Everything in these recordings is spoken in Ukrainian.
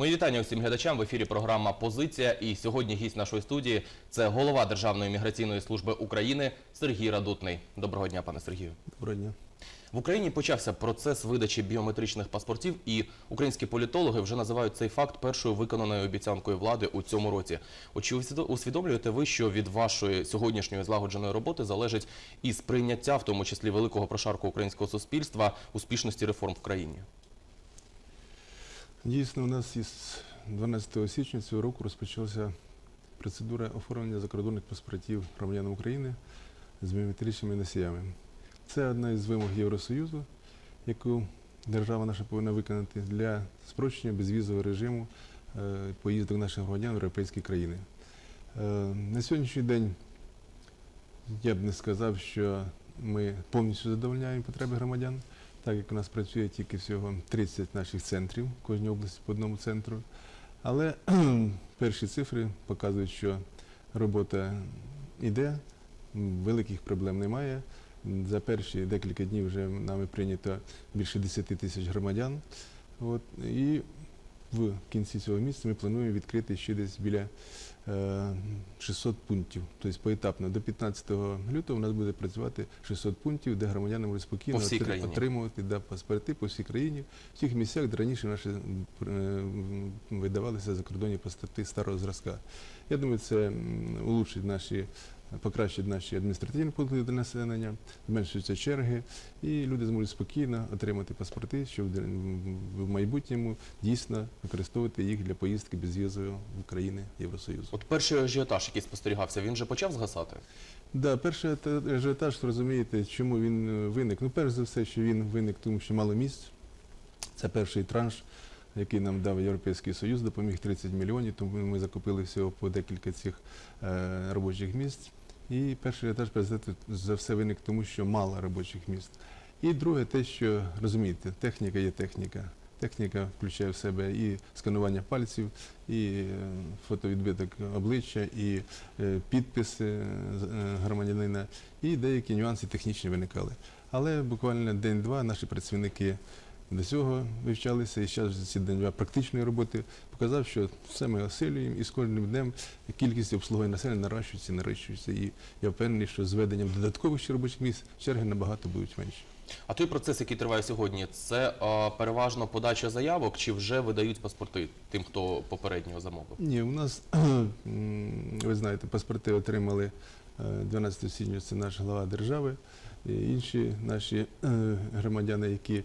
Мої вітання усім глядачам в ефірі програма Позиція. І сьогодні гість нашої студії це голова Державної міграційної служби України Сергій Радутний. Доброго дня, пане Сергію. Доброго дня. В Україні почався процес видачі біометричних паспортів, і українські політологи вже називають цей факт першою виконаною обіцянкою влади у цьому році. Чи усвідомлюєте ви, що від вашої сьогоднішньої злагодженої роботи залежить і сприйняття, в тому числі великого прошарку українського суспільства, успішності реформ в країні? Дійсно, у нас із 12 січня цього року розпочалася процедура оформлення закордонних паспортів громадян України з біометричними носіями. Це одна із вимог Євросоюзу, яку держава наша повинна виконати для спрощення безвізового режиму е, поїздок наших громадян в європейські країни. Е, На сьогоднішній день я б не сказав, що ми повністю задовольняємо потреби громадян, так як у нас працює тільки всього 30 наших центрів, кожній області по одному центру. Але перші цифри показують, що робота йде, великих проблем немає. За перші декілька днів вже нами прийнято більше 10 тисяч громадян. От, і в кінці цього місяця ми плануємо відкрити ще десь біля 600 пунктів. Тобто поетапно до 15 лютого у нас буде працювати 600 пунктів, де громадяни можуть спокійно По отримувати да, паспорти по всій країні, в тих місцях, де раніше наші е, видавалися закордонні паспорти старого зразка. Я думаю, це улучшить наші. Покращить наші адміністративні послуги для населення, зменшуються черги, і люди зможуть спокійно отримати паспорти, щоб в- майбутньому дійсно використовувати їх для поїздки безвізової в країни Євросоюзу. От перший ажіотаж, який спостерігався, він вже почав згасати? Да, перший ажіотаж, розумієте, чому він е, виник? Ну, перш за все, що він виник, тому що мало місць. Це перший транш, який нам дав Європейський Союз, допоміг 30 мільйонів, тому ми закупили всього по декілька цих е, робочих місць. І перший ажіотаж, перш за все, виник тому, що мало робочих місць. І друге, те, що розумієте, техніка є техніка. Техніка включає в себе і сканування пальців, і е, фотовідбиток обличчя, і е, підписи громадянина, і деякі нюанси технічні виникали. Але буквально день-два наші працівники до цього вивчалися, і зараз за ці день-два практичної роботи показав, що все ми осилюємо, і з кожним днем кількість обслуговування населення наращується, нарощується. І я впевнений, що з введенням додаткових ще робочих місць черги набагато будуть менші. А той процес, який триває сьогодні, це е, переважно подача заявок чи вже видають паспорти тим, хто попередньо замовив? Ні, у нас, ви знаєте, паспорти отримали е, 12 січня, це наш глава держави. І інші наші е, громадяни, які е,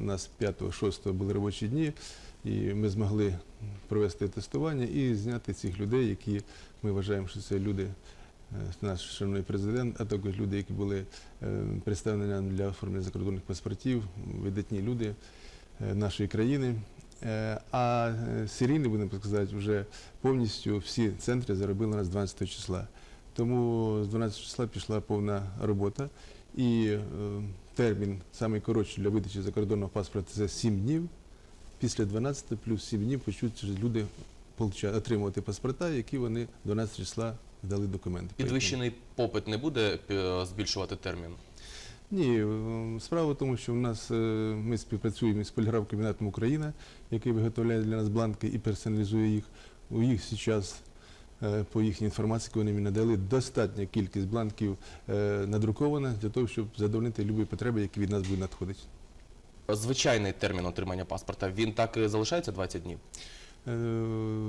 у нас 5-6 були робочі дні, і ми змогли провести тестування і зняти цих людей, які ми вважаємо, що це люди, е, наш шановний президент, а також люди, які були е, представлені для оформлення закордонних паспортів, видатні люди е, нашої країни. Е, А е, серійні, будемо сказати, вже повністю всі центри заробили нас 12 числа. Тому з 12 числа пішла повна робота. І е, термін найкоротший для видачі закордонного паспорта це 7 днів. Після 12 плюс 7 днів почнуть люди отримувати паспорта, які вони 12 числа здали документи. Підвищений попит не буде е, збільшувати термін? Ні, е, справа в тому, що в нас е, ми співпрацюємо з поліграф-кабінетом Україна, який виготовляє для нас бланки і персоналізує їх. У їх зараз, по їхній інформації, яку вони мені надали, достатня кількість бланків е, надрукована для того, щоб задовольнити любі потреби, які від нас будуть надходити. Звичайний термін отримання паспорта, він так і залишається 20 днів? Е,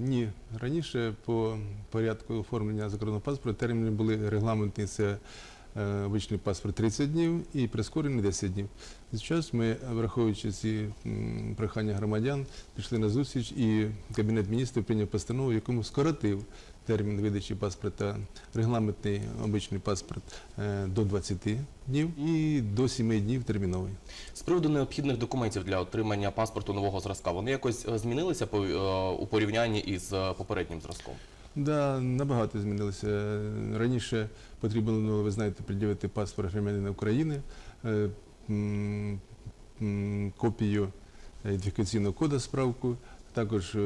Ні, раніше по порядку оформлення закордонного паспорту терміни були регламентні, це е, обичний паспорт 30 днів і прискорений 10 днів. Зараз ми, враховуючи ці прохання громадян, пішли на зустріч і Кабінет міністрів прийняв постанову, в якому скоротив термін видачі паспорта, регламентний обичний паспорт е, до 20 днів і до 7 днів терміновий. З приводу необхідних документів для отримання паспорту нового зразка, вони якось е, змінилися е, у порівнянні із попереднім зразком? Да, набагато змінилося. Раніше потрібно було, ви знаєте, пред'явити паспорт громадянина України, копію ідентифікаційного коду справку. Також е,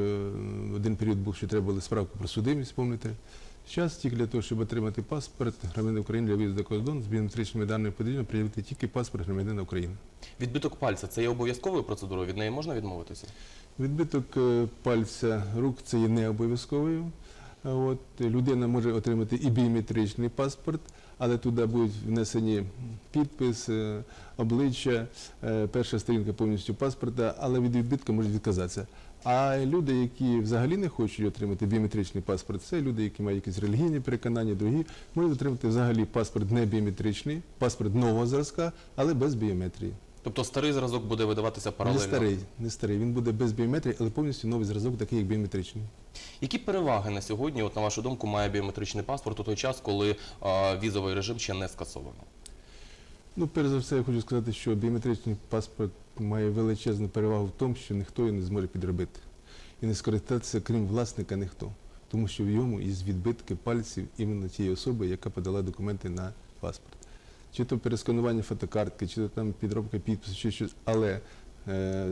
в один період був, що треба було справку про судимість, пам'ятаєте. Зараз тільки для того, щоб отримати паспорт громадянина України для виїзду за кордон з біометричними даними потрібно пред'явити тільки паспорт громадянина України. Відбиток пальця це є обов'язковою процедурою, від неї можна відмовитися? Відбиток е, пальця рук це є не обов'язковою. От, людина може отримати і біометричний паспорт, але туди будуть внесені підпис, е, обличчя, перша сторінка повністю паспорта, але від відбитка можуть відказатися. А люди, які взагалі не хочуть отримати біометричний паспорт, це люди, які мають якісь релігійні переконання, другі, можуть отримати взагалі паспорт не біометричний, паспорт нового зразка, але без біометрії. Тобто старий зразок буде видаватися паралельно? Не старий, не старий. Він буде без біометрії, але повністю новий зразок, такий як біометричний. Які переваги на сьогодні, от на вашу думку, має біометричний паспорт у той час, коли а, візовий режим ще не скасовано? Ну, перш за все, я хочу сказати, що біометричний паспорт має величезну перевагу в тому, що ніхто його не зможе підробити. І не скористатися, крім власника, ніхто. Тому що в йому є відбитки пальців іменно тієї особи, яка подала документи на паспорт. Чи то пересканування фотокартки, чи то там підробка підпису, чи щось. Але е,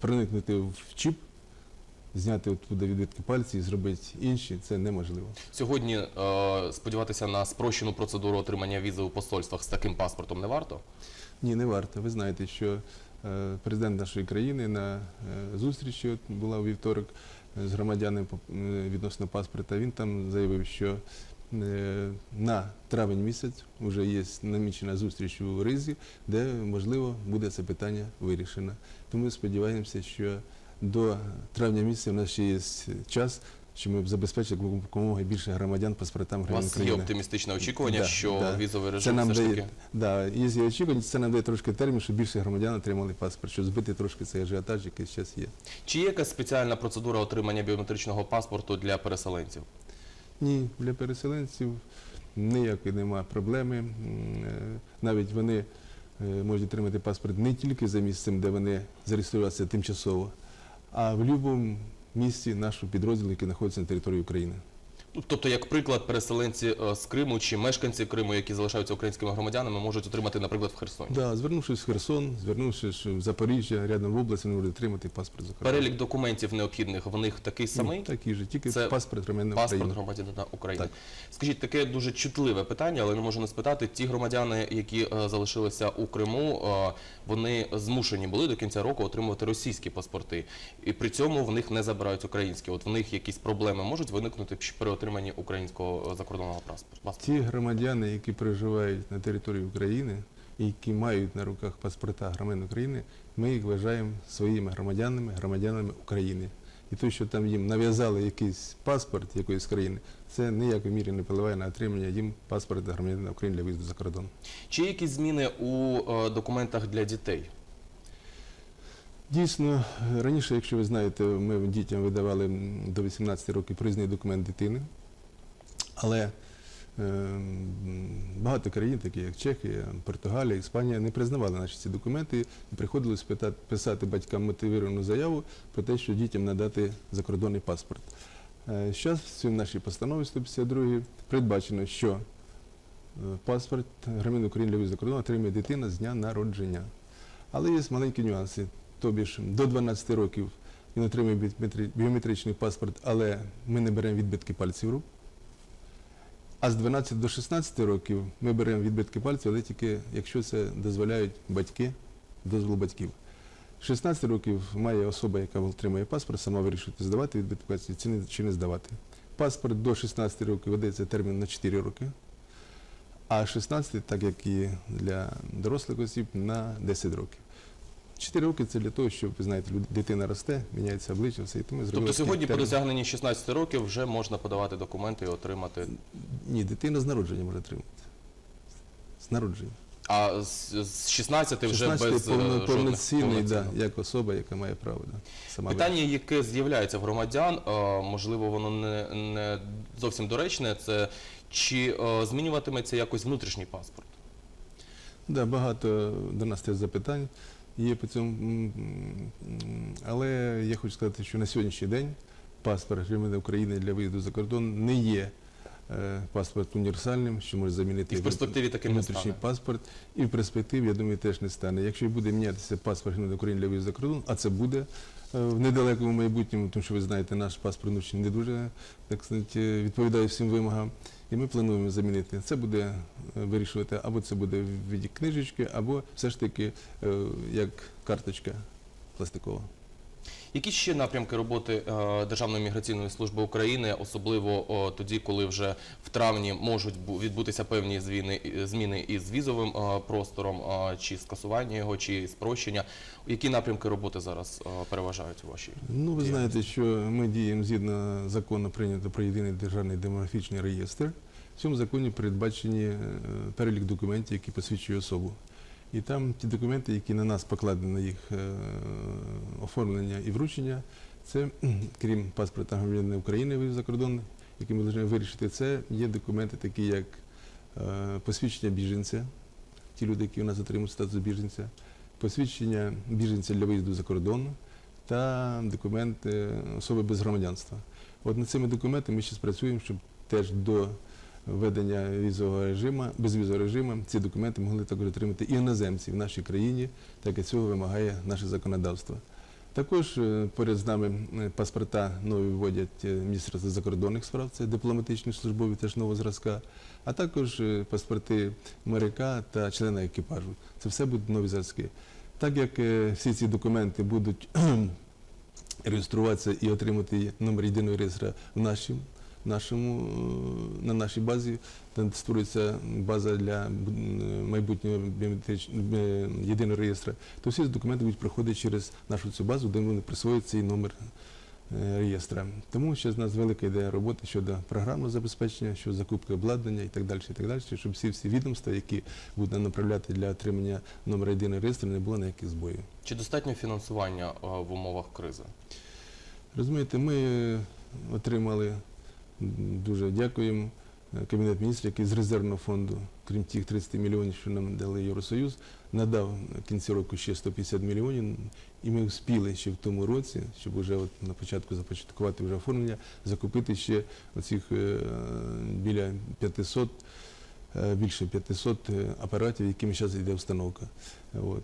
проникнути в чіп, зняти оттуда відбитки пальців і зробити інші, це неможливо. Сьогодні е, сподіватися на спрощену процедуру отримання візи у посольствах з таким паспортом не варто? Ні, не варто. Ви знаєте, що президент нашої країни на е, зустрічі була у вівторок е, з громадянами е, відносно паспорта. Він там заявив, що е, на травень місяць вже є намічена зустріч у Ризі, де можливо буде це питання вирішено. Тому сподіваємося, що до травня місяця в нас ще є час. Що ми забезпечили якомога більше громадян паспортам У громадян вас є оптимістичне очікування, Да, що да. візовий Це режим нам все ж дає, таки да, є очікування, це нам дає трошки термін, щоб більше громадян отримали паспорт, щоб збити трошки цей ажіотаж, який зараз є. чи є якась спеціальна процедура отримання біометричного паспорту для переселенців? Ні, для переселенців ніякої нема проблеми. Е, Навіть вони е, можуть отримати паспорт не тільки за місцем, де вони зареєструвалися тимчасово, а в будь-якому місці нашого підрозділу, який знаходиться на території України. Ну, Тобто, як приклад, переселенці е, з Криму чи мешканці Криму, які залишаються українськими громадянами, можуть отримати, наприклад, в Херсоні. Да, звернувшись в Херсон, звернувшись в Запоріжжя, рядом в області, вони можуть отримати паспорт за кордоном. Перелік документів необхідних в них такий самий? Ні, такий же, тільки Це паспорт громадянина Паспорт України. громадянина України. Так. Скажіть, таке дуже чутливе питання, але не можу не спитати. Ті громадяни, які е, залишилися у Криму, е, вони змушені були до кінця року отримувати російські паспорти, і при цьому в них не забирають українські. От в них якісь проблеми можуть виникнути при отриманні українського е, закордонного паспорта. Ті громадяни, які проживають на території України які мають на руках паспорта громадян України, ми їх вважаємо своїми громадянами, громадянами України. І те, що там їм нав'язали якийсь паспорт якоїсь країни, це ніякої мірі не впливає на отримання їм паспорта громадянина України для виїзду за кордон. Чи є якісь зміни у е, документах для дітей? Дійсно, раніше, якщо ви знаєте, ми дітям видавали до 18 років проїзний документ дитини. Але е, багато країн, такі як Чехія, Португалія, Іспанія, не признавали наші ці документи і приходилось писати батькам мотивовану заяву про те, що дітям надати закордонний паспорт. Зараз в цій нашій постанові 152 передбачено, що е, паспорт громадянина України за кордон отримує дитина з дня народження. Але є маленькі нюанси. Тобі ж до 12 років він отримує біометричний паспорт, але ми не беремо відбитки пальців рук. А з 12 до 16 років ми беремо відбитки пальців, але тільки якщо це дозволяють батьки, дозволу батьків. 16 років має особа, яка отримує паспорт, сама вирішувати, здавати відбитки пальців чи не, здавати. Паспорт до 16 років видається термін на 4 роки, а 16, так як і для дорослих осіб, на 10 років. 4 роки це для того, щоб, ви знаєте, дитина росте, міняється обличчя, все, і тому зробили Тобто сьогодні по термін. досягненні 16 років вже можна подавати документи і отримати. Ні, дитина з народження може отримати. З народження. А з, з 16 вже 16 без е, повно- жодних повноцінний, да, як особа, яка має право. Да, сама Питання, яке з'являється в громадян, е, можливо, воно не, не зовсім доречне, це чи е, змінюватиметься якось внутрішній паспорт? Да, багато до нас теж запитань є по цьому. Але я хочу сказати, що на сьогоднішній день паспорт громадянина України для виїзду за кордон не є е, паспорт універсальним, що може замінити І в перспективі таким не внутрішній стане. паспорт. І в перспективі, я думаю, теж не стане. Якщо буде мінятися паспорт громадянина України для виїзду за кордон, а це буде е, в недалекому майбутньому, тому що ви знаєте, наш паспорт внутрішній не дуже так сказати, відповідає всім вимогам. І ми плануємо замінити. Це буде е, вирішувати або це буде в віді книжечки, або все ж таки е, як карточка пластикова. Які ще напрямки роботи е, Державної міграційної служби України, особливо тоді, коли вже в травні можуть відбутися певні зміни, із візовим е, простором, е, чи скасування його, чи спрощення? Які напрямки роботи зараз переважають у вашій? Ну, ви знаєте, що ми діємо згідно закону прийнято про єдиний державний демографічний реєстр. В цьому законі передбачені перелік документів, які посвідчують особу. І там ті документи, які на нас покладені на їх е, оформлення і вручення, це крім паспорта громадянина України виїзд за кордон, які ми повинні вирішити, це є документи, такі як е, посвідчення біженця, ті люди, які у нас отримують статус біженця, посвідчення біженця для виїзду за кордон та документи особи без громадянства. От над цими документами ми ще працюємо, щоб теж до введення візового режиму, безвізового режиму, ці документи могли також отримати і іноземці в нашій країні, так як цього вимагає наше законодавство. Також е, поряд з нами е, паспорта нові вводять е, Міністерство закордонних справ, це дипломатичні службові теж нового зразка, а також паспорти моряка та члена екіпажу. Це все будуть нові зразки. Так як всі ці документи будуть реєструватися і отримати номер єдиного реєстра в нашому, нашому, е, на нашій базі, там створюється база для майбутнього біометрич- е, єдиного реєстра, то всі документи будуть проходити через нашу цю базу, де вони присвоюють цей номер е, реєстра. Тому ще з нас велика ідея роботи щодо програмного забезпечення, щодо закупки обладнання і так далі, і так далі, щоб всі всі відомства, які будуть направляти для отримання номера єдиного реєстру, не було ніяких збоїв. Чи достатньо фінансування е, в умовах кризи? Розумієте, ми е, отримали, дуже дякуємо, е, Кабінет міністрів, який з резервного фонду, крім тих 30 мільйонів, що нам дали Євросоюз, надав на кінці року ще 150 мільйонів, і ми вспіли ще в тому році, щоб вже от на початку започаткувати вже оформлення, закупити ще оцих е, біля 500 е, більше 500 е, апаратів, якими зараз йде установка. От.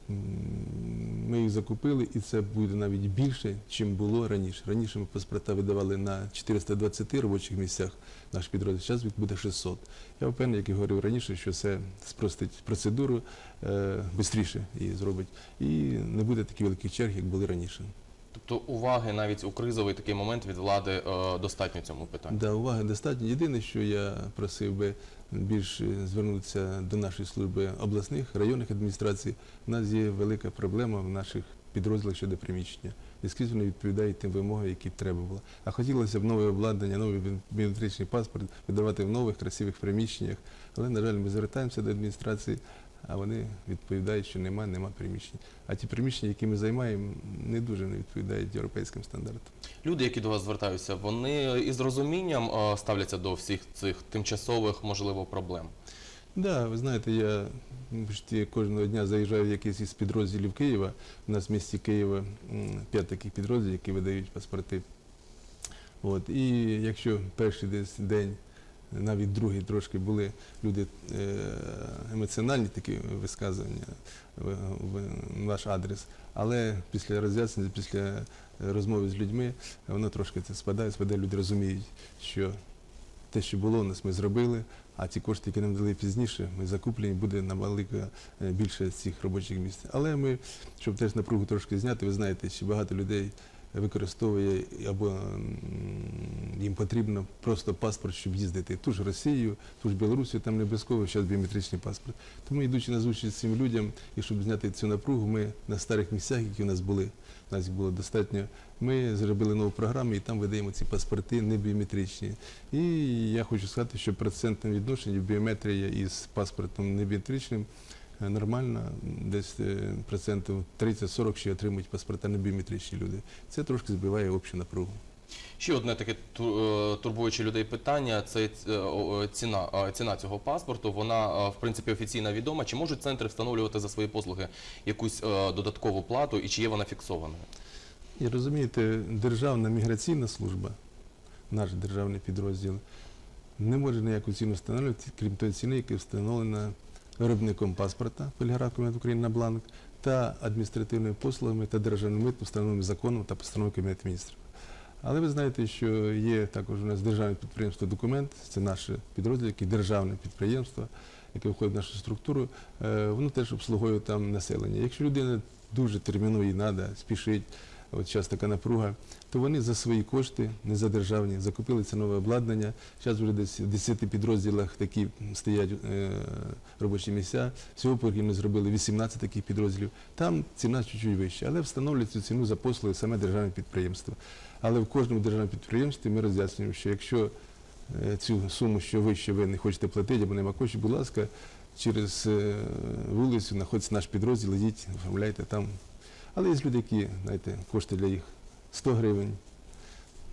Ми їх закупили, і це буде навіть більше, чим було раніше. Раніше ми паспорта видавали на 420 робочих місцях наш підрозділ, зараз їх буде 600. Я впевнений, як і говорив раніше, що це спростить процедуру е, швидше її зробить. І не буде таких великих черг, як були раніше. Тобто уваги навіть у кризовий такий момент від влади е, достатньо цьому питанню. Да, уваги достатньо. Єдине, що я просив би більш звернутися до нашої служби обласних, районних адміністрацій. У нас є велика проблема в наших підрозділах щодо приміщення. І скрізь вони відповідають тим вимогам, які треба було. А хотілося б нове обладнання, новий біометричний паспорт видавати в нових красивих приміщеннях. Але, на жаль, ми звертаємося до адміністрації, а вони відповідають, що нема, нема приміщень. А ті приміщення, які ми займаємо, не дуже не відповідають європейським стандартам. Люди, які до вас звертаються, вони із розумінням ставляться до всіх цих тимчасових, можливо, проблем. Да, ви знаєте, я почти кожного дня заїжджаю в якийсь із підрозділів Києва. У нас в місті Києва п'ять таких підрозділів, які видають паспорти. От. І якщо перший десь день, навіть другий трошки були люди е, емоціональні такі висказування в, в наш адрес, але після роз'яснення, після розмови з людьми, воно трошки це спадає, спадає, люди розуміють, що те, що було у нас, ми зробили, а ті кошти, які нам дали пізніше, ми закуплені, буде набагато е, більше цих робочих місць. Але ми, щоб теж напругу трошки зняти, ви знаєте, що багато людей використовує або їм потрібно просто паспорт, щоб їздити. Ту ж Росію, ту ж Білорусію, там не обов'язково зараз біометричний паспорт. Тому йдучи на зустріч цим людям, і щоб зняти цю напругу, ми на старих місцях, які у нас були, у нас їх було достатньо, ми зробили нову програму і там видаємо ці паспорти не біометричні. І я хочу сказати, що процентне відношення біометрія із паспортом не біометричним нормально, десь е, процентів 30-40 ще отримують паспорта не біометричні люди. Це трошки збиває общу напругу. Ще одне таке е, турбуюче людей питання це е, ціна, е, ціна цього паспорту. Вона е, в принципі офіційно відома. Чи можуть центри встановлювати за свої послуги якусь е, додаткову плату і чи є вона фіксованою? І розумієте, Державна міграційна служба, наш державний підрозділ, не може ніяку ціну встановлювати, крім тої ціни, яка встановлена виробником паспорта Поліграф України на бланк та адміністративними послугами та державним митом, встановленим законом та постановою Кабінету міністрів. Але ви знаєте, що є також у нас державне підприємство документ, це наше підрозділ, яке державне підприємство, яке входить в нашу структуру, е, воно теж обслуговує там населення. Якщо людина дуже терміново їй треба, спішить, от зараз така напруга, то вони за свої кошти, не за державні, закупили це нове обладнання. Зараз вже десь в 10 підрозділах такі стоять е, робочі місця. Всього поки ми зробили 18 таких підрозділів. Там ціна чуть-чуть вища, але встановлюють цю ціну за послуги саме державне підприємство. Але в кожному державному підприємстві ми роз'яснюємо, що якщо е, цю суму, що вище ви не хочете платити, або нема коштів, будь ласка, через е, вулицю знаходиться наш підрозділ, ідіть, оформляйте там. Але є люди, які, знаєте, кошти для їх 100 гривень,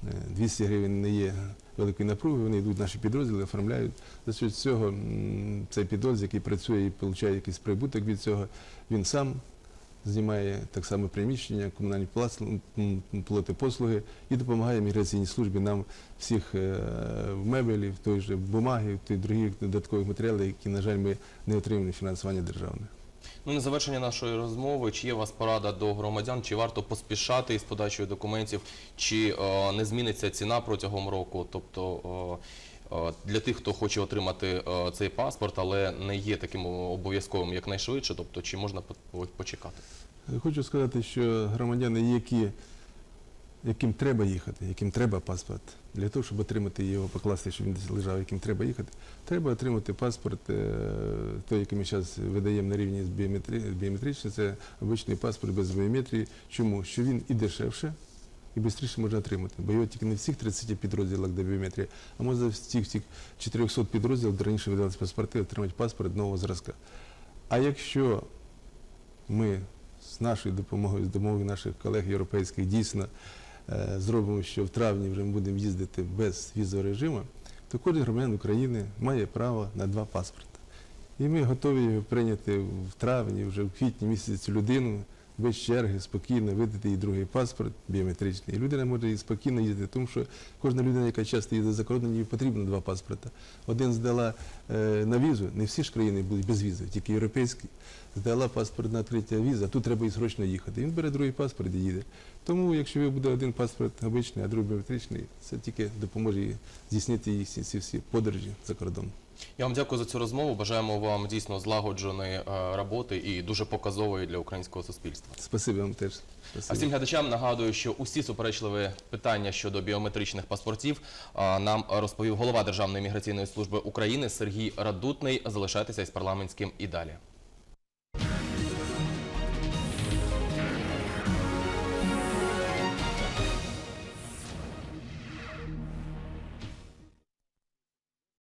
е, 200 гривень не є великою напругою, вони йдуть в наші підрозділи, оформляють. За що цього цей підрозділ, який працює і отримує якийсь прибуток від цього, він сам знімає так само приміщення, комунальні плати послуги і допомагає міграційній службі нам всіх е, мебелів, той же бумаги, той других додаткових матеріалів, які, на жаль, ми не отримуємо фінансування державне. Ну, на завершення нашої розмови, чи є у вас порада до громадян, чи варто поспішати із подачею документів, чи е, не зміниться ціна протягом року? Тобто е, е, для тих, хто хоче отримати е, цей паспорт, але не є таким обов'язковим якнайшвидше, тобто чи можна почекати? Хочу сказати, що громадяни, які, яким треба їхати, яким треба паспорт, для того, щоб отримати його, покласти, щоб він десь лежав, яким треба їхати, треба отримати паспорт, е, той, який ми зараз видаємо на рівні з біометрі, біометричний, це обичний паспорт без біометрії. Чому? Що він і дешевше, і швидше можна отримати. Бо його тільки не всіх 30 підрозділах де біометрія, а можна в всіх цих 400 підрозділах, де раніше видалися паспорти, отримати паспорт нового зразка. А якщо ми з нашою допомогою, з допомогою наших колег європейських дійсно зробимо, що в травні вже ми будемо їздити без візового режиму, то кожен громадянин України має право на два паспорти. І ми готові прийняти в травні, вже в квітні місяці людину без черги, спокійно видати їй другий паспорт біометричний. І людина може і спокійно їздити, тому що кожна людина, яка часто їздить за кордон, їй потрібно два паспорта. Один здала е, на візу, не всі ж країни були без візи, тільки європейські. Здала паспорт на візи, а тут треба і срочно їхати. Він бере другий паспорт і їде. Тому, якщо ви буде один паспорт обичний, а другий біометричний, це тільки допоможе здійснити їх ці, всі подорожі за кордон. Я вам дякую за цю розмову. Бажаємо вам дійсно злагодженої е, роботи і дуже показової для українського суспільства. Спасибі вам теж. А всім глядачам нагадую, що усі суперечливі питання щодо біометричних паспортів нам розповів голова Державної міграційної служби України Сергій Радутний. Залишайтеся із парламентським і далі.